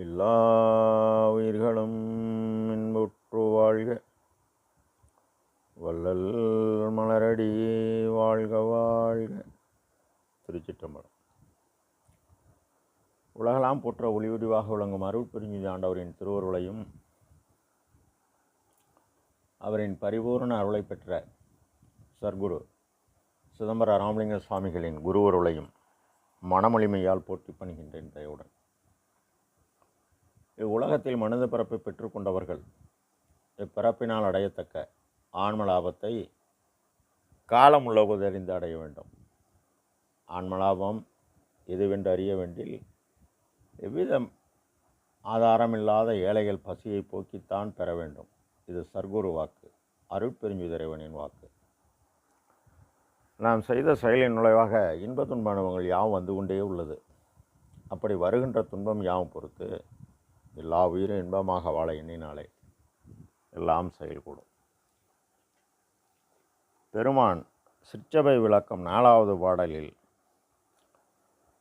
எல்லா உயிர்களும் இன்புற்று வாழ்க. வள்ளல் மலரடி வாழ்க வாழ்க. திருச்சிற்றம்பலம். உலகெல்லாம் போற்ற ஒளிவடிவாக விளங்கும் அருள் ஆண்டவரின் திருவருளையும் அவரின் பரிபூர்ண அருளை பெற்ற சர்க்குரு சிதம்பர ராமலிங்க சுவாமிகளின் குருவருளையும் மனமொழிமையால் போற்றி பணிகின்றேன் தயவுடன். இவ்வுலகத்தில் மனித பிறப்பை பெற்றுக்கொண்டவர்கள் இப்பிறப்பினால் அடையத்தக்க ஆன்ம லாபத்தை காலம் உள்ளபோது அடைய வேண்டும். ஆன்மலாபம் எதுவென்று அறிய வேண்டில் எவ்வித ஆதாரமில்லாத ஏழைகள் பசியை போக்கித்தான் பெற வேண்டும். இது சர்க்குரு வாக்கு. அருட்பெருஞ்சுதிரைவனின் வாக்கு. நாம் செய்த செயலின் நுழைவாக இன்ப துன்ப அனுபவங்கள் யாவும் வந்து கொண்டே உள்ளது. அப்படி வருகின்ற துன்பம் யாவும் பொறுத்து எல்லா உயிரும் இன்பமாக வாழ எண்ணினாலே எல்லாம் செயல்கூடும் பெருமான் சிற்றபை விளக்கம் நாலாவது பாடலில்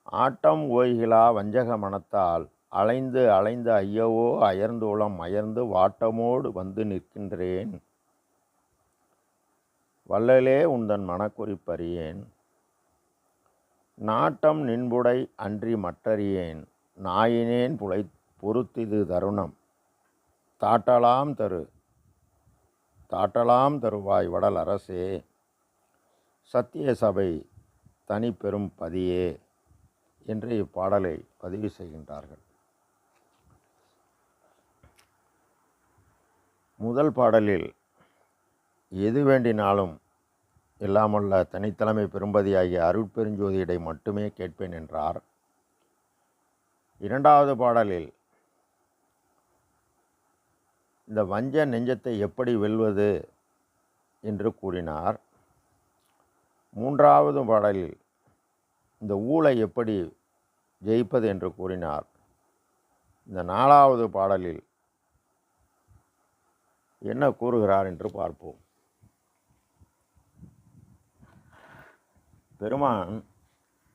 ஆட்டம் ஓய்கிலா வஞ்சக மனத்தால் அலைந்து அலைந்து ஐயவோ அயர்ந்துளம் அயர்ந்து வாட்டமோடு வந்து நிற்கின்றேன். வள்ளலே உந்தன் மனக்குறிப்பறியேன். நாட்டம் நின்புடை அன்றி மற்றறியேன். நாயினேன் புழைத்து பொறுத்திது தருணம். தாட்டலாம் தரு. தாட்டலாம் தருவாய் வடல் அரசே. சத்திய சபை தனி பெரும் பதியே என்று இப்பாடலை பதிவு செய்கின்றார்கள். முதல் பாடலில் எது வேண்டினாலும் இல்லாமல்ல தனித்தலைமை பெரும்பதியாகிய அருட்பெருஞ்சோதியிடை மட்டுமே கேட்பேன் என்றார். இரண்டாவது பாடலில் இந்த வஞ்ச நெஞ்சத்தை எப்படி வெல்வது என்று கூறினார். மூன்றாவது பாடலில் இந்த ஊழை எப்படி ஜெயிப்பது என்று கூறினார். இந்த நாலாவது பாடலில் என்ன கூறுகிறார் என்று பார்ப்போம். பெருமான்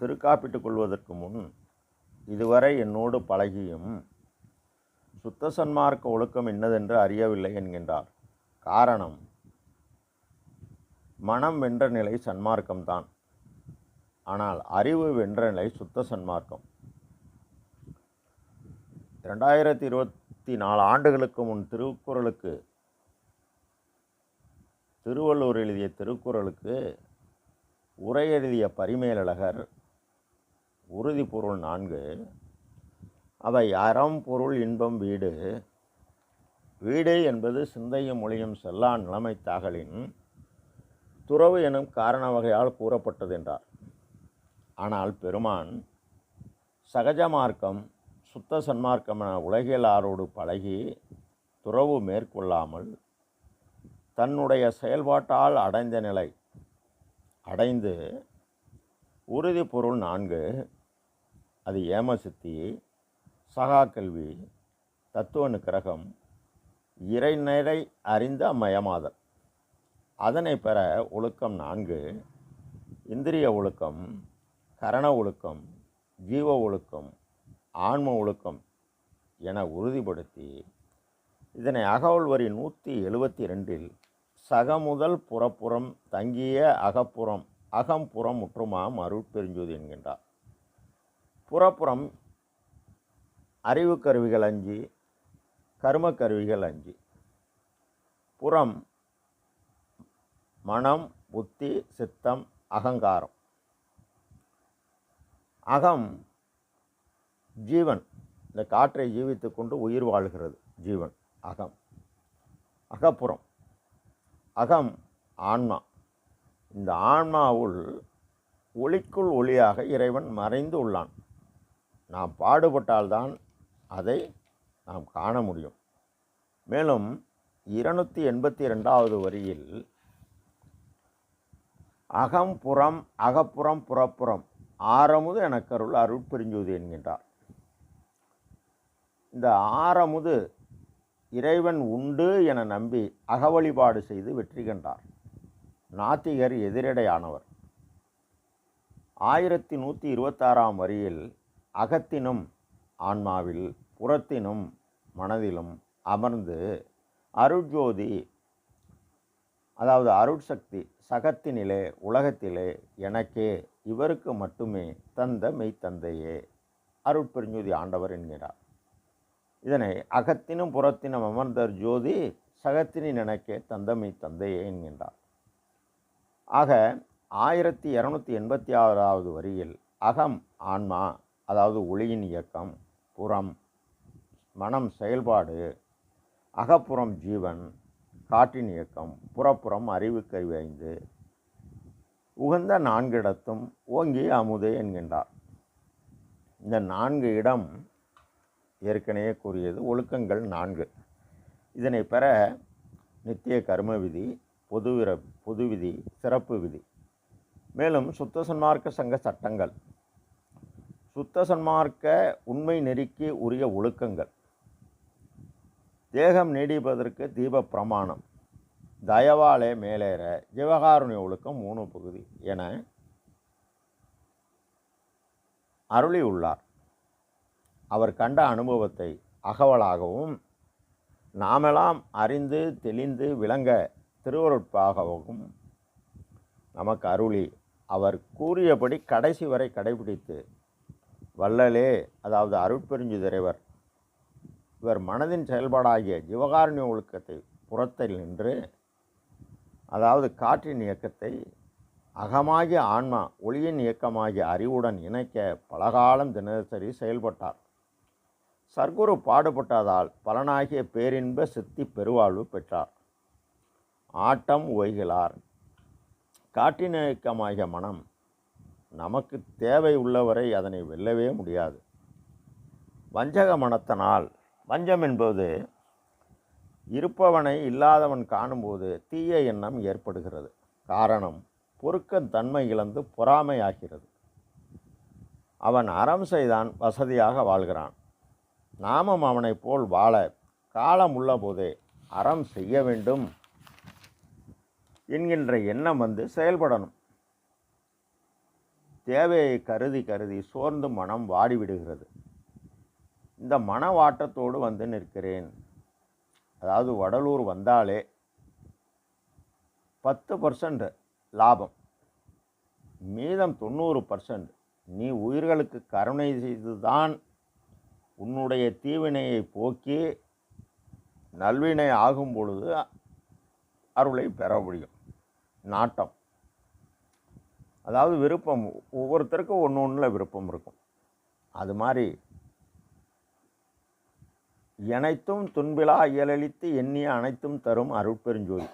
திருக்காப்பிட்டுக் கொள்வதற்கு முன் இதுவரை என்னோடு பழகியும் சுத்த சன்மார்க்க ஒழுக்கம் என்னதென்று அறியவில்லை என்கின்றார். காரணம் மனம் வென்ற நிலை சன்மார்க்கம்தான். ஆனால் அறிவு வென்ற நிலை சுத்த சன்மார்க்கம் இரண்டாயிரத்தி இருபத்தி நாலு ஆண்டுகளுக்கு முன் திருக்குறளுக்கு திருவள்ளூர் எழுதிய திருக்குறளுக்கு உரை எழுதிய பரிமேலழகர் உறுதிப்பொருள் நான்கு அவை அறம் பொருள் இன்பம் வீடு. வீடு என்பது சிந்தையும் மொழியும் செல்லா நிலைமை தாகலின் துறவு எனும் காரண வகையால் கூறப்பட்டது என்றார் ஆனால் பெருமான் சகஜ மார்க்கம் சுத்த சன்மார்க்கம் என உலகியலாரோடு பழகி துறவு மேற்கொள்ளாமல் தன்னுடைய செயல்பாட்டால் அடைந்த நிலை. அடைந்து உறுதி பொருள் நான்கு அது ஏமசித்தி சகா கல்வி தத்துவனு கிரகம் இறைநிறை அறிந்த மயமாதல். அதனை பெற ஒழுக்கம் நான்கு இந்திரிய ஒழுக்கம் கரண ஒழுக்கம் ஜீவ ஒழுக்கம் ஆன்ம ஒழுக்கம் என உறுதிப்படுத்தி இதனை அகவல் வரி நூற்றி எழுபத்தி ரெண்டில் சகமுதல் புறப்புறம் தங்கிய அகப்புறம் அகம்புறம் முற்றுமாம் அருட்பெருஞ்சோதி என்கின்றார். புறப்புறம் அறிவு கருவிகள் அஞ்சு கர்ம கருவிகள் அஞ்சு. புறம் மனம் புத்தி சித்தம் அகங்காரம். அகம் ஜீவன். இந்த காற்றை ஜீவித்து கொண்டு உயிர் வாழ்கிறது ஜீவன் அகம். அகப்புறம் அகம் ஆன்மா. இந்த ஆன்மாவுள் ஒளிக்குள் ஒளியாக இறைவன் மறைந்து உள்ளான். நாம் பாடுபட்டால்தான் அதை நாம் காண முடியும். மேலும் இருநூற்றி எண்பத்தி ரெண்டாவது வரியில் அகம் புறம் அகப்புறம் புறப்புறம் ஆரமுது எனக்கருள் அருட்பெருஞ்சோதி என்கின்றார். இந்த ஆரமுது இறைவன் உண்டு என நம்பி அகவழிபாடு செய்து வெற்றி கண்டார். நாத்திகர் எதிரடையானவர். ஆயிரத்தி நூற்றி இருபத்தாறாம் வரியில் அகத்தினும் ஆன்மாவில் புறத்தினும் மனதிலும் அமர்ந்து அருட்ஜோதி அதாவது அருட்சக்தி சகத்தினிலே உலகத்திலே எனக்கே இவருக்கு மட்டுமே தந்த மெய்த்தந்தையே. அருட்பெருஞ்சோதி ஆண்டவர் என்கிறார். இதனை அகத்தினும் புறத்தினும் அமர்ந்தர் ஜோதி சகத்தினின் எனக்கே தந்த மெய்த்தந்தையே என்கின்றார். ஆக ஆயிரத்தி இரநூத்தி எண்பத்தி ஆறாவது வரியில் அகம் ஆன்மா அதாவது ஒளியின் இயக்கம் புறம் மனம் செயல்பாடு அகப்புறம் ஜீவன் காற்றின் இயக்கம் புறப்புறம் அறிவு கைவைந்து உகந்த நான்கிடத்தும் ஓங்கி அமுதே என்கின்றார். இந்த நான்கு இடம் ஏற்கனவே கூறியது ஒழுக்கங்கள் நான்கு. இதனை பெற நித்திய கர்ம விதி பொதுவிர பொது விதி சிறப்பு விதி. மேலும் சுத்த சன்மார்க்க சங்க சட்டங்கள். சுத்த சன்மார்க்க உண்மை நெறிக்கு உரிய ஒழுக்கங்கள். தேகம் நீடிப்பதற்கு தீப பிரமாணம் தயவாலே மேலேற ஜீவகாருண்ய ஒழுக்கம் மூணு பகுதி என அருளி உள்ளார். அவர் கண்ட அனுபவத்தை அகவலாகவும் நாமெல்லாம் அறிந்து தெளிந்து விளங்க திருவருட்பாகவும் நமக்கு அருளி. அவர் கூறியபடி கடைசி வரை கடைபிடித்து வள்ளலே அதாவது அருட்பெருஞ்சுதிரைவர் இவர் மனதின் செயல்பாடாகிய ஜீவகாரண்ய ஒழுக்கத்தை புறத்தில் நின்று அதாவது காற்றின் இயக்கத்தை அகமாகிய ஆன்மா ஒளியின் இயக்கமாகிய அறிவுடன் இணைக்க பலகாலம் தினசரி செயல்பட்டார். சர்க்குரு பாடுபட்டதால் பலனாகிய பேரின்ப சித்தி பெருவாழ்வு பெற்றார். ஆட்டம் ஓய்கிறார் காற்றின் இயக்கமாகிய மனம் நமக்கு தேவை உள்ளவரை அதனை வெல்லவே முடியாது. வஞ்சக மனத்தினால் வஞ்சம் என்பது இருப்பவனை இல்லாதவன் காணும்போது தீய எண்ணம் ஏற்படுகிறது. காரணம் பொறுக்கன் தன்மை இழந்து பொறாமையாகிறது. அவன் அறம் செய்தான் வசதியாக வாழ்கிறான். நாமும் அவனைப் போல் வாழ காலம் உள்ளபோதே அறம் செய்ய வேண்டும் என்கின்ற எண்ணம் வந்து செயல்படணும். தேவையை கருதி கருதி சோர்ந்து மனம் வாடிவிடுகிறது. இந்த மனவாட்டத்தோடு வந்து நிற்கிறேன். அதாவது வடலூர் வந்தாலே பத்து பர்சன்ட் லாபம். மீதம் தொண்ணூறு பர்சன்ட் நீ உயிர்களுக்கு கருணை செய்துதான் உன்னுடைய தீவினையை போக்கி நல்வினை ஆகும் பொழுது அருளை பெற முடியும். நாட்டம். அதாவது விருப்பம் ஒவ்வொருத்தருக்கும் ஒன்று ஒன்றில் விருப்பம் இருக்கும். அது மாதிரி எனைத்தும் துன்பிலா இயலளித்து எண்ணிய அனைத்தும் தரும் அருட்பெருஞ்சோதி.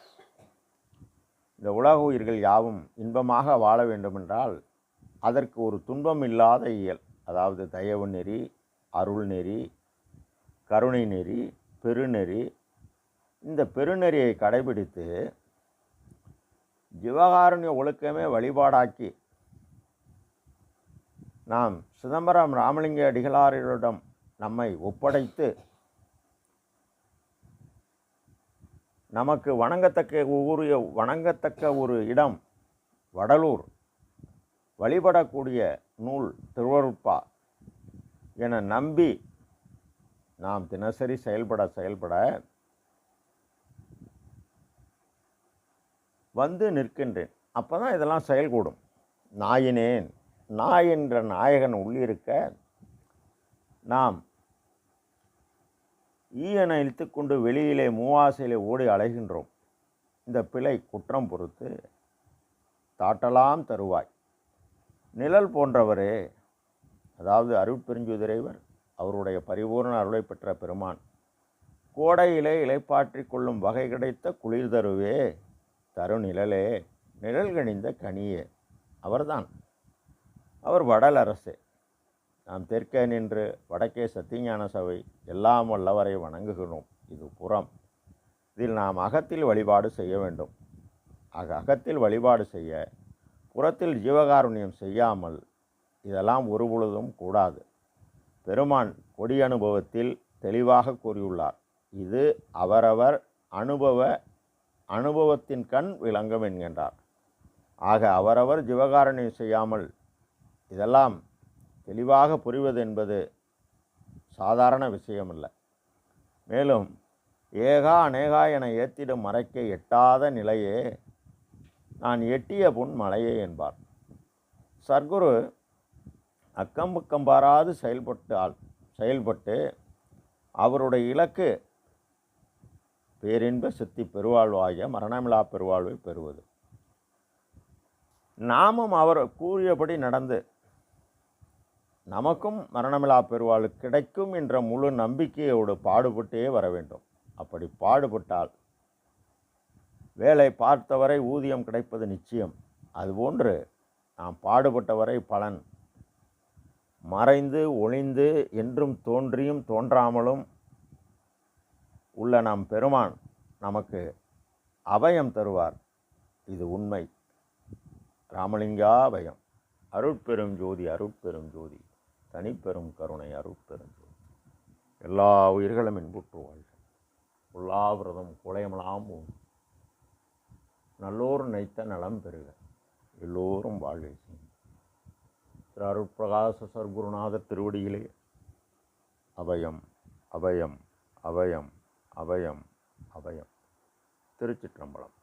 இந்த உலக உயிர்கள் யாவும் இன்பமாக வாழ வேண்டுமென்றால் அதற்கு ஒரு துன்பம் இல்லாத இயல் அதாவது தயவு நெறி அருள் நெறி கருணை நெறி பெருநெறி இந்த பெருநெறியை கடைபிடித்து ஜீவகாருண்ய ஒழுக்கமே வழிபாடாக்கி நாம் சிதம்பரம் ராமலிங்க அடிகளாரிடம் நம்மை ஒப்படைத்து நமக்கு வணங்கத்தக்க ஊரிய வணங்கத்தக்க ஒரு இடம் வடலூர். வழிபடக்கூடிய நூல் திருவருட்பா என நம்பி நாம் தினசரி செயல்பட செயல்பட வந்து நிற்கின்றேன். அப்போ தான் இதெல்லாம் செயல்கூடும். நாயினேன். நாய் என்ற நாயகன் உள்ளிருக்க நாம் ஈயனை இழுத்துக்கொண்டு வெளியிலே மூவாசையிலே ஓடி அலைகின்றோம். இந்த பிழை குற்றம் பொறுத்து தாட்டலாம் தருவாய். நிழல் போன்றவரே அதாவது அருட்பெருஞ்சுதிரைவர் அவருடைய பரிபூர்ண அருளை பெற்ற பெருமான் கோடையிலே இலைப்பாற்றிக் கொள்ளும் வகை கிடைத்த குளிர் தருவே நிழலே நிழல் கணிந்த கனியே அவர்தான். அவர் வடலரசே நாம் தெற்கே நின்று வடக்கே சத்தியஞான சபை எல்லாம் வல்லவரை வணங்குகிறோம். இது புறம். இதில் நாம் அகத்தில் வழிபாடு செய்ய வேண்டும். ஆக அகத்தில் வழிபாடு செய்ய புறத்தில் ஜீவகாருண்யம் செய்யாமல் இதெல்லாம் ஒரு பொழுதும் கூடாது. பெருமான் கொடி அனுபவத்தில் தெளிவாக கூறியுள்ளார். இது அவரவர் அனுபவ அனுபவத்தின் கண் விளங்கும் என்கின்றார். ஆக அவரவர் ஜீவகாரணியம் செய்யாமல் இதெல்லாம் தெளிவாக புரிவது என்பது சாதாரண விஷயமல்ல. மேலும் ஏகா அநேகா என ஏத்திடும் மறைக்க எட்டாத நிலையே நான் எட்டிய புன் மலையே என்பார். சர்க்குரு அக்கம் பக்கம் பாராது செயல்பட்டால் செயல்பட்டு அவருடைய இலக்கு பேரின்ப சித்தி பெருவாழ்வாகிய மரணமிழா பெருவாழ்வை பெறுவது. நாமும் அவர் கூறியபடி நடந்து நமக்கும் மரணமில்லா பெருவாள் கிடைக்கும் என்ற முழு நம்பிக்கையோடு பாடுபட்டே வர வேண்டும். அப்படி பாடுபட்டால் வேலை பார்த்தவரை ஊதியம் கிடைப்பது நிச்சயம். அதுபோன்று நாம் பாடுபட்டவரை பலன் மறைந்து ஒளிந்து என்றும் தோன்றியும் தோன்றாமலும் உள்ள நம் பெருமான் நமக்கு அபயம் தருவார். இது உண்மை. ராமலிங்கா அபயம். அருட்பெரும் ஜோதி அருட்பெரும் ஜோதி. தனிப்பெரும் கருணை அருட்பெரும் எல்லா உயிர்களும் இன்புற்று வாழ்க. உள்ளாவிரதம் குலையமலாம் நல்லோர் நினைத்த நலம் பெறுக. எல்லோரும் வாழ்வை செய்யும் திரு அருட்பிரகாச சர்க்குருநாதர் திருவடியிலே அபயம் அபயம் அபயம் அபயம் அபயம் திருச்சிற்றம்பலம்.